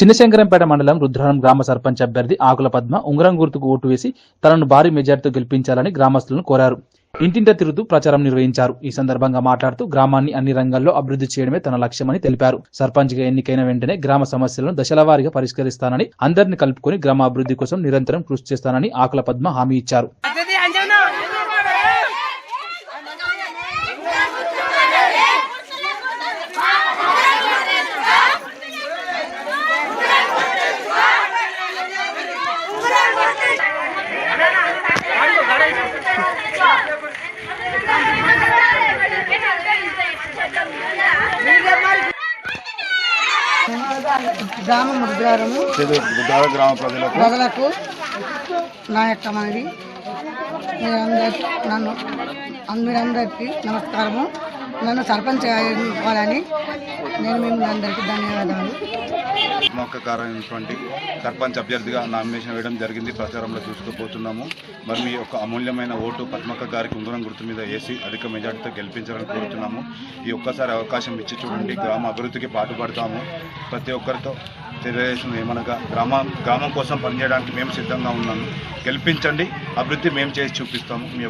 చిన్నశంకరంపేట మండలం రుద్రారం గ్రామ సర్పంచ్ అభ్యర్థి ఆకుల పద్మ ఉంగరం గుర్తుకు ఓటు వేసి తనను భారీ మెజార్టీతో గెలిపించాలని గ్రామస్తులను కోరారు. ఇంటింట తిరుగుతూ ప్రచారం నిర్వహించారు. ఈ సందర్భంగా మాట్లాడుతూ గ్రామాన్ని అన్ని రంగాల్లో అభివృద్ధి చేయడమే తన లక్ష్యమని తెలిపారు. సర్పంచ్గా ఎన్నికైన వెంటనే గ్రామ సమస్యలను దశలవారీగా పరిష్కరిస్తానని అందరిని కలుపుకొని గ్రామ అభివృద్ధి కోసం నిరంతరం కృషి చేస్తానని ఆకుల పద్మ హామీ ఇచ్చారు. గ్రామం ముద్రారము గ్రామ ప్రజలకు. ప్రజలకు నా యొక్క మీరందరి నన్ను మీరందరికీ నమస్కారము. నన్ను సర్పంచ్ ఇవ్వాలని నేను మిమ్మల్ని అందరికీ ధన్యవాదాలు. మొక్కకారైనటువంటి సర్పంచ్ అభ్యర్థిగా నామినేషన్ వేయడం జరిగింది. ప్రచారంలో చూసుకుపోతున్నాము మరి మీ యొక్క అమూల్యమైన ఓటు పద్మక్క గారికి ఉంగరం గుర్తు మీద వేసి అధిక మెజార్టీతో గెలిపించాలని కోరుతున్నాము. ఈ ఒక్కసారి అవకాశం ఇచ్చి చూడండి. గ్రామ అభివృద్ధికి పాటుపడతాము. ప్రతి ఒక్కరితో తెలియజేసిన ఏమనగా గ్రామం గ్రామం కోసం పనిచేయడానికి మేము సిద్ధంగా ఉన్నాము. గెలిపించండి. అభివృద్ధి మేము చేసి చూపిస్తాము. మీ